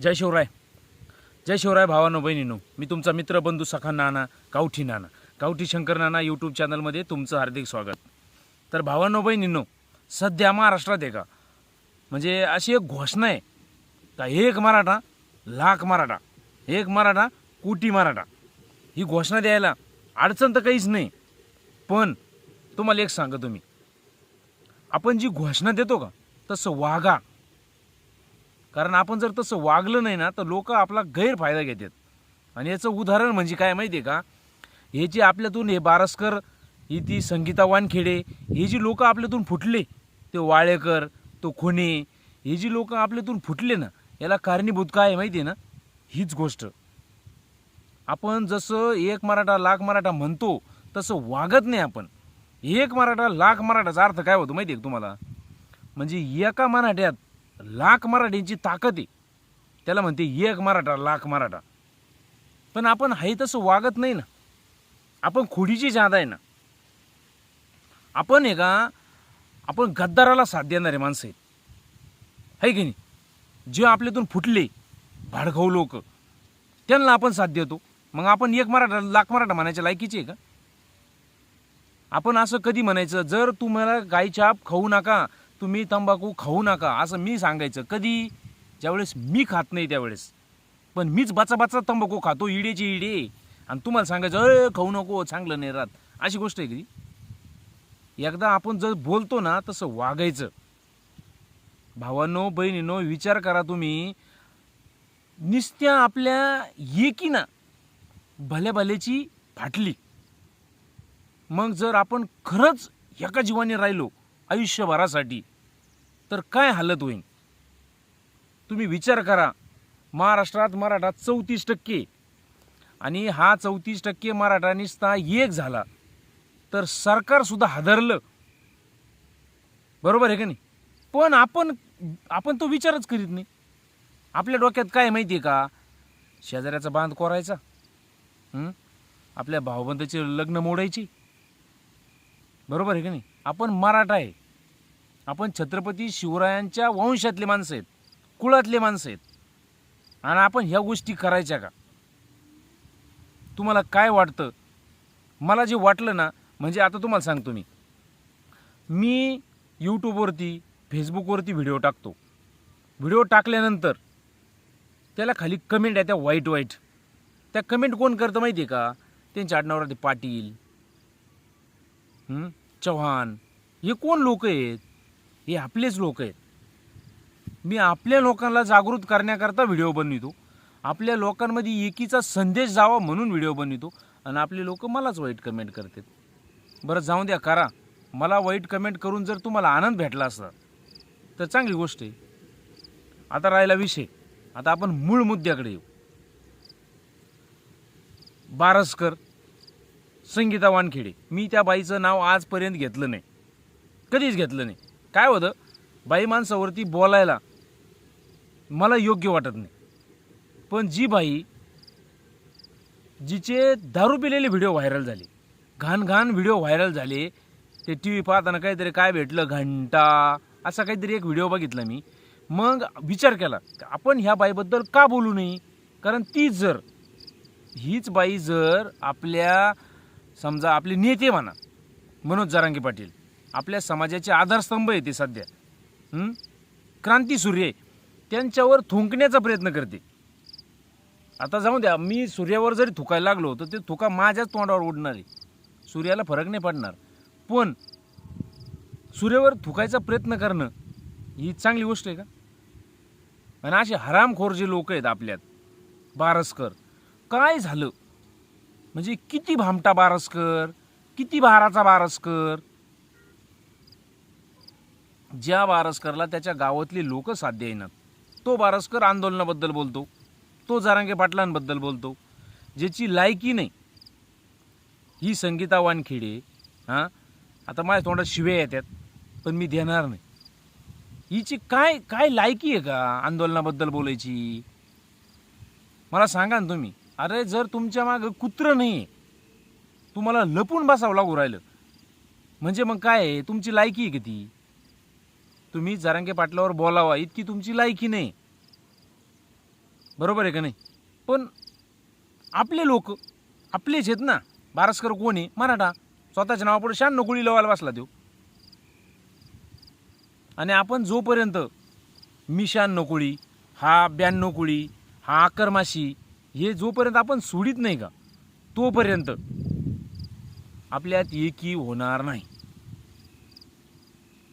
जय शिवराय. जय शिवराय भावानो बहिणीनो. मी तुमचा मित्र बंधू सखा नाना गावठी नाना. गावठी शंकर नाना यूट्यूब चॅनलमध्ये तुमचं हार्दिक स्वागत. तर भावानो बहिणीनो सध्या महाराष्ट्रात आहे का? म्हणजे अशी एक घोषणा आहे का एक मराठा लाख मराठा एक मराठा कोटी मराठा. ही घोषणा द्यायला अडचण तर काहीच नाही. पण तुम्हाला एक सांगा तुम्ही आपण जी घोषणा देतो का तसं वागा कारण आपण जर तसं वागलं नाही ना तर लोक आपला गैरफायदा घेतात. आणि याचं उदाहरण म्हणजे काय माहिती आहे का? हे जे आपल्यातून हे बारसकर ही ती संगीता वानखेडे हे जी लोकं आपल्यातून फुटले ते वाळेकर तो खुणे हे जी लोकं आपल्यातून फुटले ना याला कारणीभूत काय आहे माहिती आहे ना? हीच गोष्ट. आपण जसं एक मराठा लाख मराठा म्हणतो तसं वागत नाही आपण. एक मराठा लाख मराठाचा अर्थ काय होतो माहिती आहे तुम्हाला? म्हणजे एका मराठ्यात लाख मराठ्यांची ताकद आहे. त्याला म्हणते एक मराठा लाख मराठा. पण आपण आहे तसं वागत नाही ना. आपण खोडीची जादा आहे ना. आपण आहे का आपण गद्दाराला साथ देणारे माणसं आहेत. है की नाही? जे आपल्यातून फुटले भाडखाऊ लोक त्यांना आपण साथ देतो. मग आपण एक मराठा लाख मराठा म्हणायच्या लायकीचे आहे का? आपण असं कधी म्हणायचं जर तुम्हाला गायछाप खाऊ नका तुम्ही तंबाखू खाऊ नका असं मी सांगायचं. कधी? ज्यावेळेस मी खात नाही त्यावेळेस. पण मीच बाचा तंबाखू खातो इडेची इडे. आणि तुम्हाला सांगायचं अय खाऊ नको चांगलं नाही राहत. अशी गोष्ट आहे कधी? एकदा आपण जर बोलतो ना तसं वागायचं. भावांनो बहिणीनो विचार करा तुम्ही. निस्त्या आपल्या एकीना भल्या भल्याची फाटली. मग जर आपण खरंच एका जीवाने राहिलो आयुष्यभरासाठी तर काय हालत होईल तुम्ही विचार करा. महाराष्ट्रात मराठा चौतीस टक्के आणि हा चौतीस टक्के मराठा निस्ता एक झाला. तर सरकारसुद्धा हादरलं. बरोबर आहे का नाही? पण आपण आपण तो विचारच करीत नाही. आपल्या डोक्यात काय माहिती आहे का? शेजाऱ्याचा बांध कोरायचा. आपल्या भाऊबंदाचे लग्न मोडायची. बरोबर आहे का नाही? आपण मराठा आहे. आपण छत्रपती शिवरायांच्या वंशातले माणसं आहेत कुळातले माणसं आहेत. आणि आपण ह्या गोष्टी करायच्या का? तुम्हाला काय वाटतं? मला जे वाटलं ना म्हणजे आता तुम्हाला सांगतो मी. मी यूट्यूबवरती फेसबुकवरती व्हिडिओ टाकतो. व्हिडिओ टाकल्यानंतर त्याला खाली कमेंट आहे त्या वाईट वाईट त्या कमेंट कोण करतं माहिती आहे का? त्यांच्या आडनावर ते पाटील चव्हाण हे कोण लोक आहेत? हे आपलेच लोक आहेत. मी आपल्या लोकांना जागृत करण्याकरता व्हिडिओ बनवितो. आपल्या लोकांमध्ये एकीचा संदेश जावा म्हणून व्हिडिओ बनवितो. आणि आपले लोक मलाच वाईट कमेंट करतात. बरं जाऊ द्या करा. मला वाईट कमेंट करून जर तुम्हाला आनंद भेटला असता तर चांगली गोष्ट आहे. आता राहिला विषय. आता आपण मूळ मुद्द्याकडे येऊ. बारसकर संगीता वानखेडे. मी त्या बाईचं नाव आजपर्यंत घेतलं नाही. कधीच घेतलं नाही. काय होतं? बाई माणसावरती बोलायला मला योग्य वाटत नाही. पण जी बाई जिचे दारू पिलेले व्हिडिओ व्हायरल झाले घाण घाण व्हिडिओ व्हायरल झाले ते टी व्ही पाहताना काहीतरी काय भेटलं घंटा असा काहीतरी एक व्हिडिओ बघितला मी. मग विचार केला आपण ह्या बाईबद्दल का बोलू नये? कारण तीच जर हीच बाई जर आपल्या समजा आपले नेते म्हणा मनोज जरांगे पाटील आपल्या समाजाचे आधारस्तंभ आहे ते सध्या. क्रांती सूर्य त्यांच्यावर थुंकण्याचा प्रयत्न करते. आता जाऊ द्या मी सूर्यावर जरी थुकायला लागलो तर ते थुका माझ्याच तोंडावर उडणार आहे. सूर्याला फरक नाही पडणार. पण सूर्यावर थुकायचा प्रयत्न करणं ही चांगली गोष्ट आहे का? आणि असे हरामखोर जे लोक आहेत आपल्यात बारसकर काय झालं? म्हणजे किती भामटा बारसकर किती भाराचा बारसकर ज्या बारसकरला त्याच्या गावातली लोक साध्य येणार तो बारसकर आंदोलनाबद्दल बोलतो तो जारांगे पाटलांबद्दल बोलतो. ज्याची लायकी नाही ही संगीता वानखेडे हां? आता माझ्या तोंडात शिवे येतात पण मी देणार नाही. हिची काय काय लायकी आहे का आंदोलनाबद्दल बोलायची? मला सांगा ना तुम्ही. अरे जर तुमच्या मागं कुत्रं नाही आहे तुम्हाला लपून बसावं लागू राहिलं. म्हणजे मग काय आहे? तुमची लायकी आहे का ती? तुम्ही जरांगे पाटलावर बोलावा. इतकी तुमची लायकी नाही. बरोबर आहे का नाही? पण आपले लोक आपलेच आहेत ना? बारसकर कोण आहे? मराठा. स्वतःच्या नावापुढे शहाण्णव कुळी लावायला बसला देऊ आणि आपण जोपर्यंत मी शहाण्णव कोळी हा ब्याण्णव कोळी हा आकरमाशी हे जोपर्यंत आपण सोडित नाही का तोपर्यंत आपल्यात एकी होणार नाही.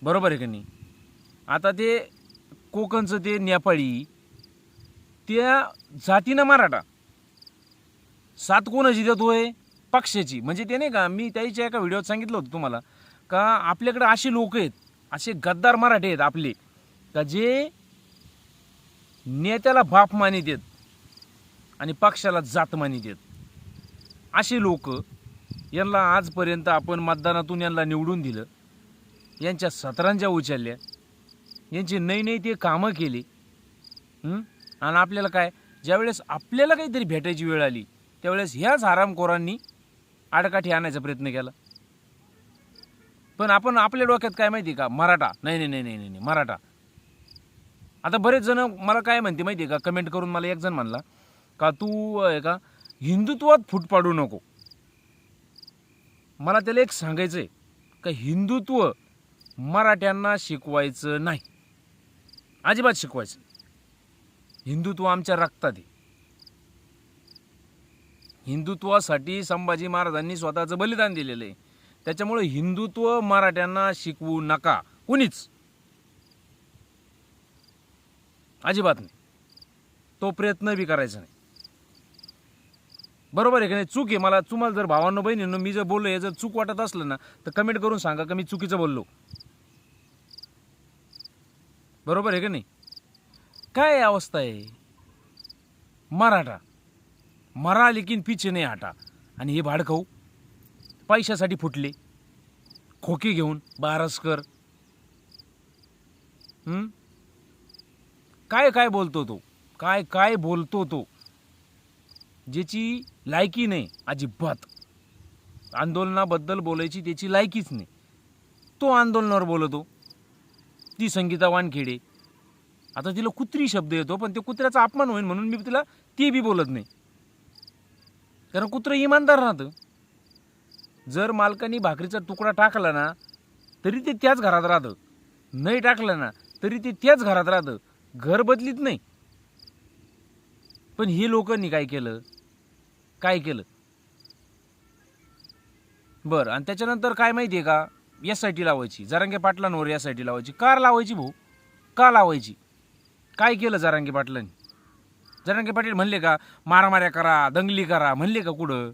बरोबर आहे का नाही? आता ते कोकणचं ते नेपाळी त्या जातीनं मराठा. सात कोणाची आहे पक्षाची. म्हणजे ते नाही का मी त्याच्या एका व्हिडिओत सांगितलं होतं तुम्हाला का आपल्याकडे असे लोक आहेत असे गद्दार मराठे आहेत आपले का जे नेत्याला बाप मानित आहेत आणि पक्षाला जात मानित आहेत. असे लोक यांना आजपर्यंत आपण मतदानातून यांना निवडून दिलं. यांच्या सतरांच्या उचलल्या. यांची नई नई ते कामं केली. आणि आपल्याला काय? ज्यावेळेस आपल्याला काहीतरी भेटायची वेळ आली त्यावेळेस ह्याच हारामखोरांनी आडकाठी आणायचा प्रयत्न केला. पण आपण आपल्या डोक्यात काय माहिती आहे का? मराठा. नाही नाही नाही नाही नाही नाही, मराठा. आता बरेच जण मला काय म्हणते माहिती आहे का? कमेंट करून मला एक जण म्हणला का तू आहे का हिंदुत्वात फूट पाडू नको. मला त्याला एक सांगायचं आहे का हिंदुत्व मराठ्यांना शिकवायचं नाही? अजिबात शिकवायचं हिंदुत्व आमच्या रक्तात आहे. हिंदुत्वासाठी संभाजी महाराजांनी स्वतःचं बलिदान दिलेलं आहे. त्याच्यामुळे हिंदुत्व मराठ्यांना शिकवू नका. कुणीच? अजिबात नाही. तो प्रयत्न बी करायचा नाही. बरोबर आहे का नाही? चूक आहे. मला तुम्हाला जर भावांनो बहिणींनो मी जर बोललो हे जर चूक वाटत असलं ना तर कमेंट करून सांगा का मी चुकीचं बोललो. बरोबर आहे का नाही? काय अवस्था आहे? मराठा. मरा लेकिन पिछे नाही आटा आणि हे भाडखाऊ पैशासाठी फुटले. खोके घेऊन बारसकर काय काय बोलतो तो? काय काय बोलतो तो? ज्याची लायकी नाही अजिबात. आंदोलनाबद्दल बोलायची त्याची लायकीच नाही. तो आंदोलनावर बोलतो. ती संगीता वानखेडे. आता तिला कुत्री शब्द येतो पण ते कुत्र्याचा अपमान होईल म्हणून मी तिला ती बी बोलत नाही. कारण कुत्रं इमानदार राहतं. जर मालकाने भाकरीचा तुकडा टाकला ना तरी ते त्याच घरात राहतं. नाही टाकलं ना तरी ते त्याच घरात राहतं. घर बदलीत नाही. पण हे लोकांनी काय केलं? काय केलं? बरं आणि त्याच्यानंतर काय माहिती आहे का? एस आय टी लावायची. जरांगे पाटलांवर एस आय टी लावायची. कार लावायची भाऊ. का लावायची? काय केलं जरांगे पाटलांनी? जरांगे पाटील म्हणले का मारामाऱ्या करा दंगली करा म्हणले का कुठं?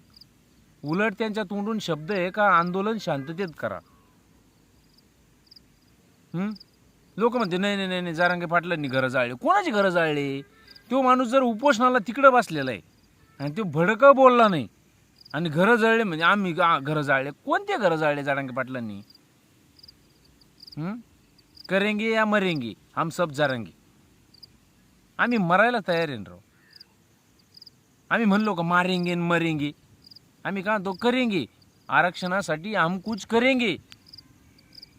उलट त्यांच्या तोंडून शब्द आहे का आंदोलन शांततेत करा. लोक म्हणते नाही नाही नाही नाही जारांगे पाटलांनी घरं जाळले. कोणाची घरं जाळले? तो माणूस जर उपोषणाला तिकडं बसलेला आहे आणि तो भडकं बोलला नाही आणि घरं जळले म्हणजे आम्ही घरं जाळले? कोणते घरं जाळले जारांगे पाटलांनी? हं? करेंगे या मरेंगे? हम सब जरंगे. आम्ही मरायला तयार आहे ना राव. आम्ही म्हणलो का मारेंगे न मरेंगे? आम्ही का तो करेंगे. आरक्षणासाठी हम कुछ करेंगे.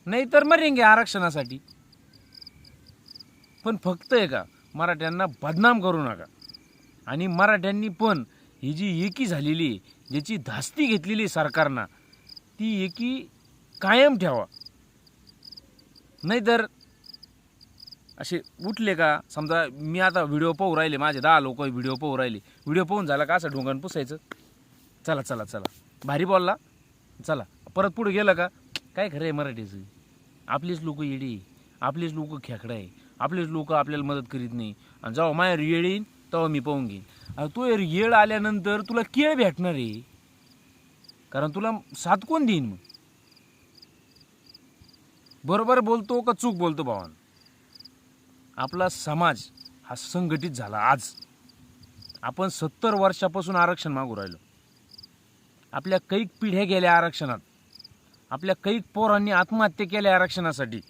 नाही तर मरेंगे आरक्षणासाठी. पण फक्त आहे का मराठ्यांना बदनाम करू नका. आणि मराठ्यांनी पण ही जी एकी झालेली आहे ज्याची धास्ती घेतलेली आहे सरकारनं ती एकी कायम ठेवा. नाही तर असे उठले का? समजा मी आता व्हिडिओ पाहू राहिले माझे दहा लोक व्हिडिओ पाहू राहिले. व्हिडिओ पाहून झाला का असं ढोंगान पुसायचं? चला चला चला. भारी बोलला? चला. परत पुढे गेलं का? काय खरं आहे मराठीचं? आपलीच लोक येडी आपलीच लोक खेकडं आहे. आपलेच लोक आपल्याला मदत करीत नाही. आणि जेव्हा माहेर येळ येईन तेव्हा मी पाहून घेईन. तो येळ आल्यानंतर तुला केळ भेटणार आहे. कारण तुला साथ कोण देईन मग? बरोबर बोलतो का चूक बोलतो भावान? आपला समाज हा संघटित झाला आज. आपण सत्तर वर्षापासून आरक्षण मागू राहिलो. आपल्या कैक पिढ्या गेल्या आरक्षणात. आपल्या कैक पोरांनी आत्महत्या केल्या आरक्षणासाठी.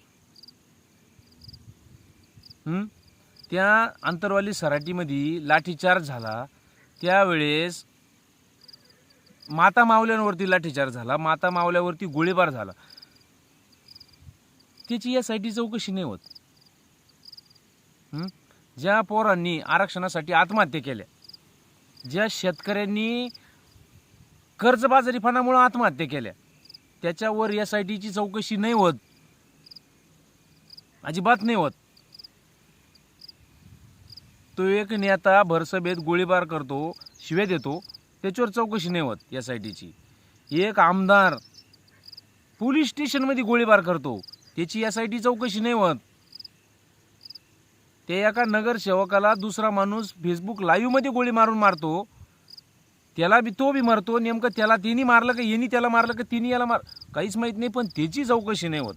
त्या आंतरवाली सराटीमध्ये लाठीचार्ज झाला. त्यावेळेस माता मावल्यांवरती लाठीचार्ज झाला. माता मावल्यावरती गोळीबार झाला. त्याची या साठी चौकशी नाही होत. ज्या पोरांनी आरक्षणासाठी आत्महत्या केल्या ज्या शेतकऱ्यांनी कर्जबाजारीपणामुळं आत्महत्या केल्या त्याच्यावर एस आय टीची चौकशी नाही होत. अजिबात नाही होत. तो एक नेता भरसभेत गोळीबार करतो शिव्या देतो त्याच्यावर चौकशी नाही होत एस आय टीची एक आमदार पोलीस स्टेशनमध्ये गोळीबार करतो त्याची यासाठी चौकशी नाही होत. ते एका नगरसेवकाला दुसरा माणूस फेसबुक लाईव्हमध्ये गोळी मारून मारतो. त्याला बी तो बी मारतो. नेमकं त्याला तिने मारलं का यांनी त्याला मारलं का तिने याला मार काहीच माहीत नाही पण त्याची चौकशी नाही होत.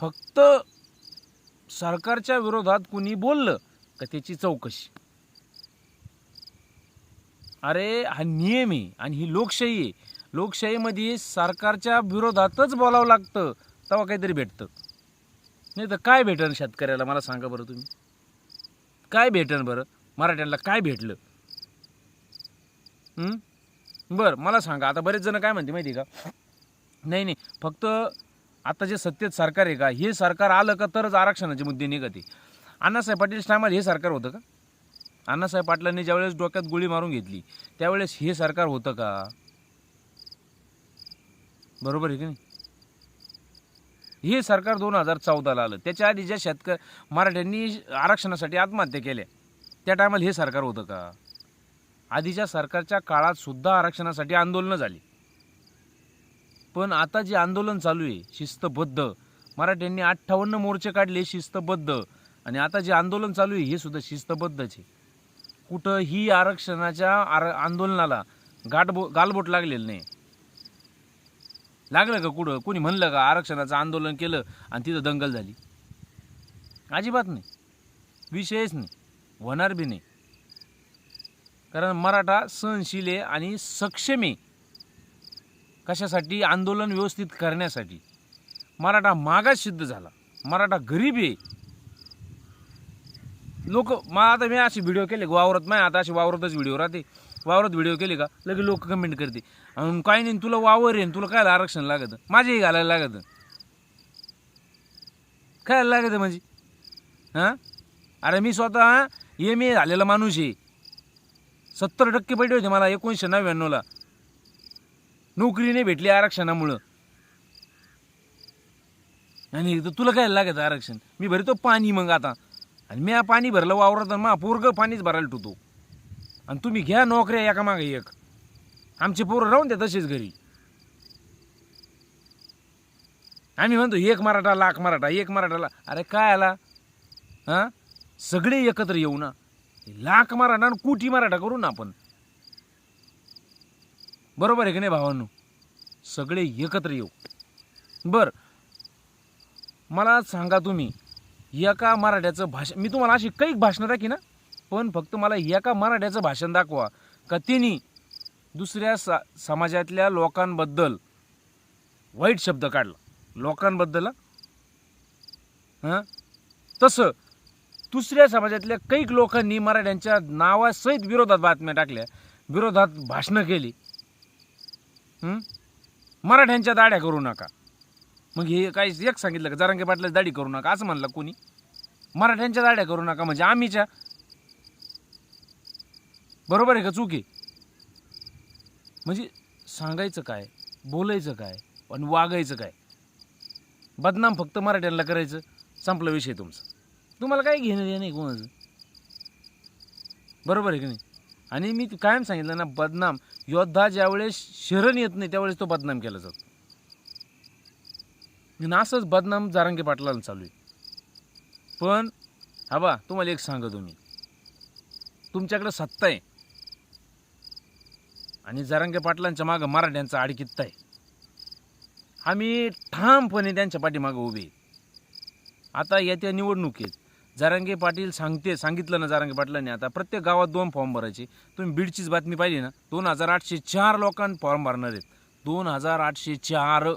फक्त सरकारच्या विरोधात कुणी बोललं का त्याची चौकशी. अरे हा नियम आहे आणि ही लोकशाही आहे. लोकशाहीमध्ये सरकारच्या विरोधातच बोलावं लागतं तेव्हा काहीतरी भेटतं. नाही तर काय भेटन शेतकऱ्याला मला सांगा बरं तुम्ही. काय भेटन बरं? मराठ्यांना काय भेटलं? बरं मला सांगा. आता बरेच जण काय म्हणते माहिती आहे का? नाही नाही. फक्त आता जे सत्तेत सरकार आहे का हे सरकार आलं का तरच आरक्षणाचे मुद्दे निघते. अण्णासाहेब पाटील टायमाला हे सरकार होतं का? अण्णासाहेब पाटलांनी ज्यावेळेस डोक्यात गोळी मारून घेतली त्यावेळेस हे सरकार होतं का? बरोबर आहे की नाही? हे सरकार दोन हजार चौदाला आलं. त्याच्या आधी ज्या शेतक मराठ्यांनी आरक्षणासाठी आत्महत्या केल्या त्या टायमाला हे सरकार होतं का? आधीच्या सरकारच्या काळात सुद्धा आरक्षणासाठी आंदोलनं झाली. पण आता जे आंदोलन चालू आहे शिस्तबद्ध मराठ्यांनी अठ्ठावन्न मोर्चे काढले शिस्तबद्ध आणि आता जे आंदोलन चालू आहे हे सुद्धा शिस्तबद्धच आहे. कुठंही आरक्षणाच्या आर आंदोलनाला गाठबो गालबोट लागलेलं नाही. लागलं का कुठं? कोणी म्हणलं का आरक्षणाचं आंदोलन केलं आणि तिथं दंगल झाली? अजिबात नाही. विषयच नाही. होणार बी नाही. कारण मराठा सहनशील आहे आणि सक्षम आहे. कशासाठी? आंदोलन व्यवस्थित करण्यासाठी. मराठा मागास सिद्ध झाला. मराठा गरीब आहे. लोक मग आता मी असे व्हिडिओ केले वावरत नाही आता असे वावरतच व्हिडिओ राहते. वावरत व्हिडिओ केले का लगे लोक कमेंट करते. आणि काही नाही तुला वावर आहे तुला काय आरक्षण लागतं? माझेही घालायला लागतं. काय लागतं म्हणजे? हां? अरे मी स्वतः एम ए झालेला माणूस आहे. सत्तर टक्के पडले होते मला एकोणीसशे नव्याण्णवला. नोकरी नाही भेटली आरक्षणामुळं. आणि इथं तुला काय लागत आरक्षण? मी भरतो पाणी मग आता. आणि मी पाणी भरलं वावरात मग पोरग पाणीच भरायला ठेवतो. आणि तुम्ही घ्या नोकऱ्या एका मागे एक. आमचे पोरं राहून द्या तसेच घरी. आम्ही म्हणतो एक मराठा लाख मराठा एक मराठाला अरे काय आला? हां? सगळे एकत्र येऊ ना. लाख मराठा आणि कोटी मराठा करू ना आपण. बरोबर आहे की नाही भावांनो? सगळे एकत्र येऊ. बर. मला सांगा तुम्ही एका मराठ्याचं भाषण मी तुम्हाला अशी काही भाषणं दाखी ना? पण फक्त मला एका मराठ्याचं भाषण दाखवा. का दुसऱ्या सा समाजातल्या लोकांबद्दल वाईट शब्द काढला. लोकांबद्दल हां? तसं दुसऱ्या समाजातल्या कैक लोकांनी मराठ्यांच्या नावासहित विरोधात बातम्या टाकल्या. विरोधात भाषणं केली. मराठ्यांच्या दाड्या करू नका. मग हे काय एक सांगितलं का? जरांगे पाटलाच दाढी करू नका. असं म्हणलं कोणी? मराठ्यांच्या दाड्या करू नका म्हणजे आम्हीच्या बरोबर आहे का चूक? आहे म्हणजे सांगायचं काय बोलायचं काय आणि वागायचं काय? बदनाम फक्त मराठ्यांना करायचं संपला विषय तुमचा. तुम्हाला काय घेणं देणं नाही कोणाचं? बरोबर आहे की नाही? आणि मी कायम सांगितलं ना बदनाम योद्धा ज्यावेळेस शरण येत नाही त्यावेळेस तो बदनाम केला जातो. आणि असंच बदनाम जारांगे पाटलाला चालू आहे. पण हा बा तुम्हाला एक सांगतो मी तुमच्याकडे सत्ता आहे. आणि जरांगे पाटलांच्या मागं मराठ्यांचा आडकित्ता आहे. आम्ही ठामपणे त्यांच्या पाठीमागं उभे आहे. आता येत्या निवडणुकीत जारांगे पाटील सांगते सांगितलं ना जारांगे पाटलांनी आता प्रत्येक गावात दोन फॉर्म भरायचे. तुम्ही बीडचीच बातमी पाहिली ना? दोन हजार आठशे चार लोकांनी फॉर्म भरणार आहेत. दोन हजार आठशे चार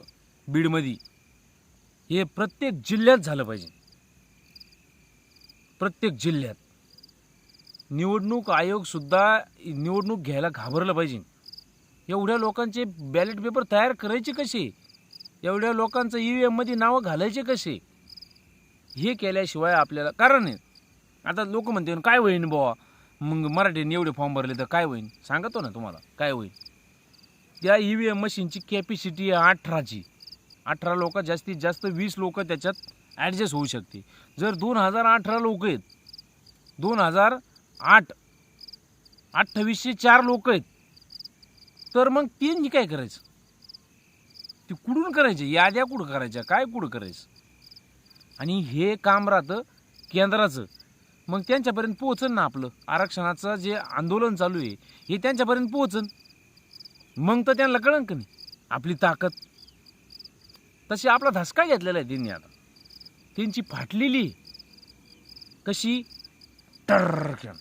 बीडमध्ये. हे प्रत्येक जिल्ह्यात झालं पाहिजे. प्रत्येक जिल्ह्यात. निवडणूक आयोगसुद्धा निवडणूक घ्यायला घाबरलं पाहिजे. एवढ्या लोकांचे बॅलेट पेपर तयार करायचे कसे? एवढ्या लोकांचं ई व्ही एममध्ये नावं घालायचे कसे? हे केल्याशिवाय आपल्याला कारण आहे. आता लोक म्हणते काय होईन बुवा? मग मराठीने एवढे फॉर्म भरले तर काय होईन? सांगतो ना तुम्हाला काय होईल त्या ई व्ही एम मशीनची कॅपॅसिटी आहे अठराची. अठरा लोक जास्तीत जास्त वीस लोक त्याच्यात ॲडजस्ट होऊ शकते. जर दोन हजार अठरा लोक आहेत दोन हजार आठ अठ्ठावीसशे चार लोक आहेत तर मग त्यांनी काय करायचं? ते कुठून करायचे याद्या कुठं करायच्या काय कुठं करायचं? आणि हे काम राहतं केंद्राचं. मग त्यांच्यापर्यंत पोहोचन ना आपलं? आरक्षणाचं जे आंदोलन चालू आहे हे त्यांच्यापर्यंत पोहोचन. मग तर त्यांना कळन का नाही? आपली ताकद. तशी आपला धसका घेतलेला आहे त्यांनी आता. त्यांची फाटलेली कशी? टर्रक्यान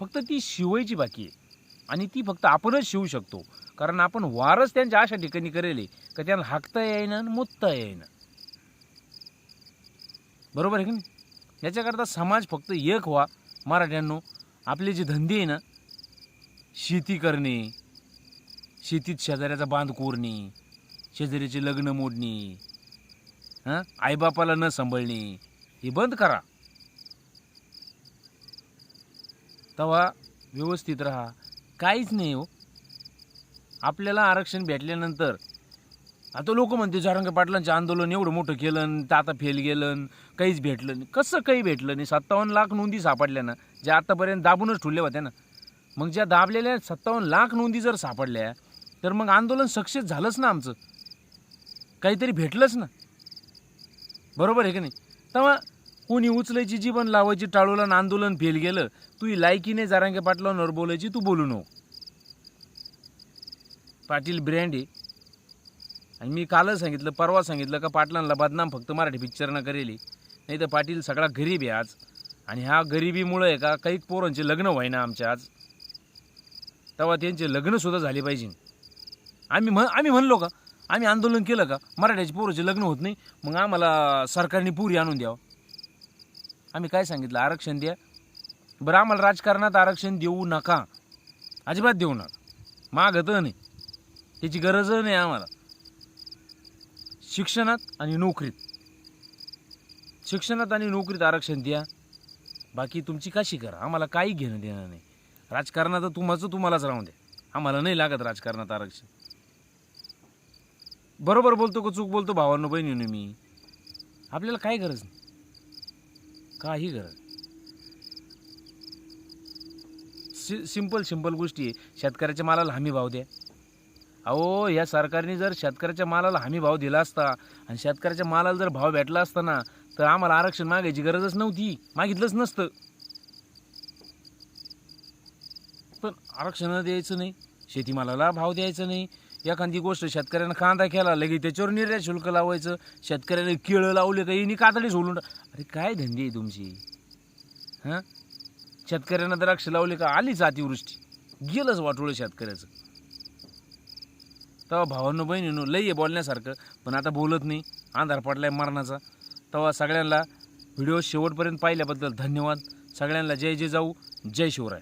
फक्त ती शिवायची बाकी आहे. आणि ती फक्त आपणच शिवू शकतो. कारण आपण वारच त्यांच्या अशा ठिकाणी करेल का त्यांना हाकता येईना आणि मुतता येईना. बरोबर आहे की नाही? याच्याकरता समाज फक्त एक व्हा मराठ्यांनो. आपले जे धंदे आहे ना शेती करणे शेतीत शेजाऱ्याचा बांध कोरणे शेजाऱ्याचे लग्न मोडणे हां? आईबापाला न सांभाळणे हे बंद करा. तेव्हा व्यवस्थित राहा. काहीच नाही हो. आपल्याला आरक्षण भेटल्यानंतर आता लोक म्हणते जारंगे पाटलांचे आंदोलन एवढं मोठं केलं आणि ते आता फेल गेलं आणि काहीच भेटलं नाही. कसं काही भेटलं नाही? सत्तावन्न लाख नोंदी सापडल्या ना ज्या आतापर्यंत दाबूनच ठुलल्या होत्या ना. मग ज्या दाबलेल्या सत्तावन्न लाख नोंदी जर सापडल्या तर मग आंदोलन सक्सेस झालंच ना आमचं. काहीतरी भेटलंच ना. बरोबर आहे की नाही? तेव्हा कोणी उचलायची जीवन लावायची टाळूला आणि आंदोलन फेल गेलं तू ही लायकीने जारांगे पाटलांवर बोलायची तू बोलू नको. पाटील ब्रँड. आहे आणि मी कालच सांगितलं परवा सांगितलं का पाटलांना बदनाम फक्त मराठी पिक्चरनं करेली. नाही तर पाटील सगळा गरीब आहे आज. आणि ह्या गरिबीमुळं आहे का काही पोरांचे लग्न व्हायना आमच्या आज. तेव्हा त्यांचे लग्नसुद्धा झाले पाहिजे. आम्ही म्हण आम्ही म्हणलो का आम्ही आंदोलन केलं का मराठ्याचे पोराचे लग्न होत नाही मग आम्हाला सरकारने पुरी आणून द्यावं. आम्ही काय सांगितलं आरक्षण द्या. बरं आम्हाला राजकारणात आरक्षण देऊ नका. अजिबात देऊ नका. मागतं नाही. त्याची गरज नाही आम्हाला. शिक्षणात आणि नोकरीत. शिक्षणात आणि नोकरीत आरक्षण द्या. बाकी तुमची काशी करा? आम्हाला काही घेणं देणं नाही. राजकारणात तुमचं तुम्हालाच राहून द्या. आम्हाला नाही लागत राजकारणात आरक्षण. बरोबर बोलतो का चूक बोलतो? भावांनो बहिणीनं मी. आपल्याला काय गरज नाही. काही गरज सि सिंपल सिंपल गोष्टी आहे. शेतकऱ्याच्या मालाला हमी भाव द्या. अहो या सरकारने जर शेतकऱ्याच्या मालाला हमी भाव दिला असता आणि शेतकऱ्याच्या मालाला जर भाव भेटला असता ना तर आम्हाला आरक्षण मागायची गरजच नव्हती. मागितलंच नसतं. पण आरक्षण द्यायचं नाही शेतीमालाला भाव द्यायचं नाही. एखादी गोष्ट शेतकऱ्यानं कांदा केला लगेच त्याच्यावर निर्यात शुल्क लावायचं. शेतकऱ्याने केळं लावले का येणी कातडी सोडून अरे काय धंदे आहे तुमची? हां? शेतकऱ्यानं द्राक्ष लावले का आलीच अतिवृष्टी. गेलंच वाटोळं शेतकऱ्याचं. तेव्हा भावांनो बहिणीनो लई आहे बोलण्यासारखं पण आता बोलत नाही. आधार पडला आहे मरणाचा. तेव्हा सगळ्यांना व्हिडिओ शेवटपर्यंत पाहिल्याबद्दल धन्यवाद. सगळ्यांना जय जय जाऊ जय शिवराय.